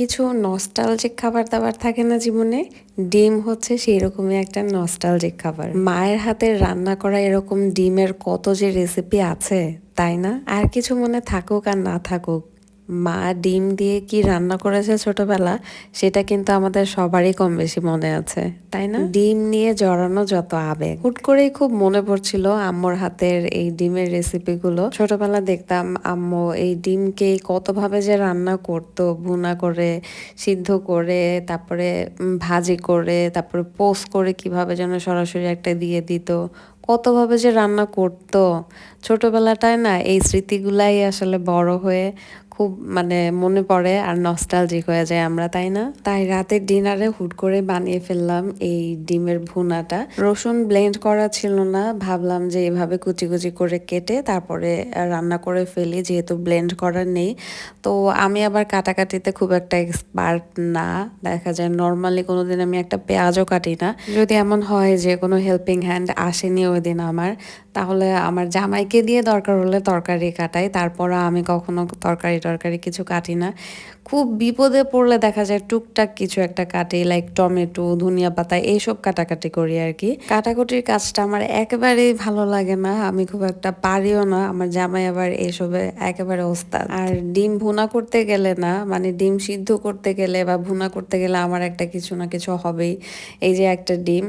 কিছু নস্টালজিক খাবার দাবার থাকে না জীবনে, ডিম হচ্ছে সেই রকমই একটা নস্টালজিক খাবার। মায়ের হাতের রান্না করা এরকম ডিমের কত যে রেসিপি আছে, তাই না? আর কিছু মনে থাকুক আর না থাকুক মা ডিম দিয়ে কি রান্না করেছে ছোটবেলা, সেটা কিন্তু আমাদের সবারই কম বেশি মনে আছে, তাই না? ডিম নিয়ে জড়ানো যত আবেগ, হুট করেই খুব মনে পড়ছিল আম্মুর হাতের এই ডিমের রেসিপিগুলো। ছোটবেলা দেখতাম আম্মু এই ডিমকে কতভাবে যে রান্না করতো, ভুনা করে, সিদ্ধ করে, তারপরে ভাজি করে, তারপরে পোস্ট করে কীভাবে যেন সরাসরি একটা দিয়ে দিত, কতভাবে যে রান্না করতো। ছোটবেলাটায় না এই স্মৃতিগুলাই আসলে বড় হয়ে খুব মানে মনে পড়ে আর নস্টালজিক হয়ে যায় আমরা, তাই না? তাই রাতের ডিনারে হুট করে বানিয়ে ফেললাম এই ডিমের ভুনাটা। রসুন ব্লেন্ড করা ছিল না, ভাবলাম যে এভাবে কুচি কুচি করে কেটে তারপরে রান্না করে ফেলি, যেহেতু ব্লেন্ড করা নেই। তো আমি আবার কাটাকাটিতে খুব একটা এক্সপার্ট না, দেখা যায় নর্মালি কোনোদিন আমি একটা পেঁয়াজও কাটি না। যদি এমন হয় যে কোনো হেল্পিং হ্যান্ড আসেনি ওই দিন আমার তাহলে আমার জামাইকে দিয়ে দরকার হলে তরকারি কাটাই তারপর আমি কখনো তরকারি টরকারি কিছু কাটি না। খুব বিপদে পড়লে দেখা যায় টুকটাক কিছু একটা কাটি লাইক টমেটো, ধনিয়া পাতা, এইসব কাটাকাটি করি আর কি। কাটাকুটির কাজটা আমার একেবারেই ভালো লাগে না, আমি খুব একটা পারিও না, আমার জামাই আবার এসবে একেবারে ওস্তাদ। আর ডিম ভুনা করতে গেলে না মানে ডিম সিদ্ধ করতে গেলে বা ভুনা করতে গেলে আমার একটা কিছু না কিছু হবেই, এই যে একটা ডিম।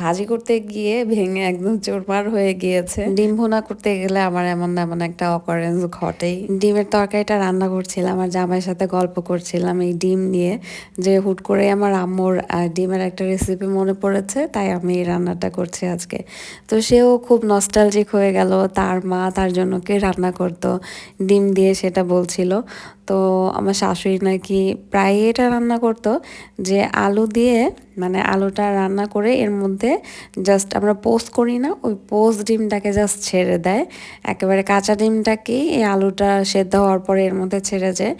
ভাজি করতে গিয়ে ভেঙে একদম চোরমার হয়ে গিয়েছে। ডিম ভুনা করতে গেলে আমার এমন এমন একটা অকারেন্স ঘটেই। ডিমের তরকারিটা রান্না করছিলাম আর জামাইয়ের সাথে গল্প করছিলাম এই ডিম নিয়ে যে হুট করে আমার আম্মুর ডিমের একটা রেসিপি মনে পড়েছে তাই আমি এই রান্নাটা করছি আজকে। তো সেও খুব নস্টালজিক হয়ে গেল তার মা তার জন্য কে রান্না করতো ডিম দিয়ে সেটা বলছিল। তো আমার শাশুড়ি নাকি প্রায় এটা রান্না করতো, যে আলু দিয়ে মানে আলুটা রান্না করে এর মধ্যে জাস্ট আমরা পোস্ট করি না, ওই পোস্ট ডিমটাকে জাস্ট ছেড়ে দেয়। একেবারে কাঁচা ডিমটাকেই এই আলুটা সেদ্ধ হওয়ার পরে এর মধ্যে ছেড়ে যায়।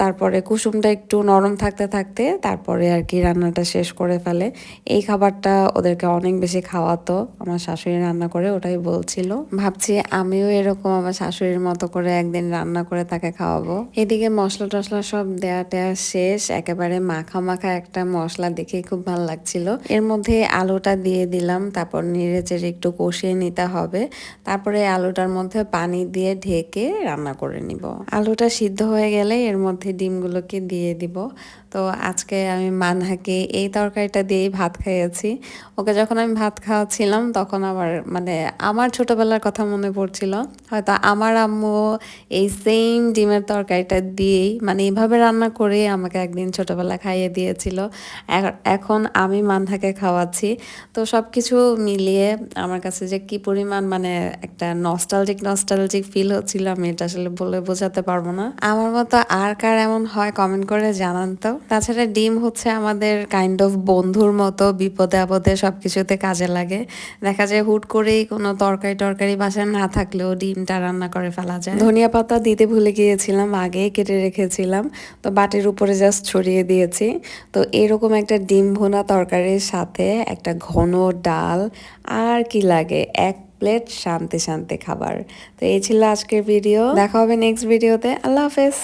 তারপরে কুসুমটা একটু নরম থাকতে থাকতে তারপরে আর কি রান্নাটা শেষ করে ফেলে। এই খাবারটা ওদেরকে অনেক বেশি খাওয়াতো, আমার শাশুড়ি রান্না করে ওটাই বলছিল। ভাবছি আমিও এরকম আমার শাশুড়ির মতো করে একদিন রান্না করে তাকে খাওয়াবো। এদিকে মশলা টশলা সব দেয়া টেয়া শেষ। একেবারে মাখা মাখা একটা মশলা দেখে খুব ভালো লাগছিল। এর মধ্যে আলুটা দিয়ে দিলাম, তারপর নেড়ে চেড়ে একটু কষিয়ে নিতে হবে। তারপরে আলুটার মধ্যে পানি দিয়ে ঢেকে রান্না করে নিব। আলুটা সিদ্ধ হয়ে গেলে এর মধ্যে ডিমগুলোকে দিয়ে দিব। তো আজকে আমি মানহাকে এই তরকারিটা দিয়েই ভাত খাইয়েছি। ওকে যখন আমি ভাত খাওয়াচ্ছিলাম, তখন আমার মানে আমার ছোটবেলার কথা মনে পড়ছিল। হয়তো আমার আম্মু এই সেম ডিমের তরকারিটা দিয়েই মানে এইভাবে রান্না করে আমাকে একদিন ছোটবেলা খাইয়ে দিয়েছিল। এখন আমি মানহাকে খাওয়াচ্ছি। তো সব কিছু মিলিয়ে আমার কাছে যে কি পরিমাণ মানে একটা নস্টালজিক নস্টালজিক ফিল হচ্ছিল, আমি এটা আসলে বলে বোঝাতে পারব না। আমার মতো আর কার এমন হয় কমেন্ট করে জানান তো। তাছাড়া ডিম হচ্ছে আমাদের কাইন্ড অফ বন্ধুর মতো, বিপদে আপদে সব কিছুতে কাজে লাগে। দেখা যায় হুট করেই কোনো তরকারি টরকারি বাসায় না থাকলেও ডিমটা রান্না করে ফেলা যায়। ধনিয়া পাতা দিতে ভুলে গিয়েছিলাম আগে কেটে রেখেছিলাম। তো বাটির উপরে জাস্ট ছড়িয়ে দিয়েছি। তো এরকম একটা ডিম ভোনা তরকারির সাথে একটা ঘন ডাল আর কি লাগে? এক প্লেট শান্তি শান্তি খাবার। তো এই ছিল আজকের ভিডিও দেখা হবে নেক্সট ভিডিওতে আল্লাহ হাফেজ।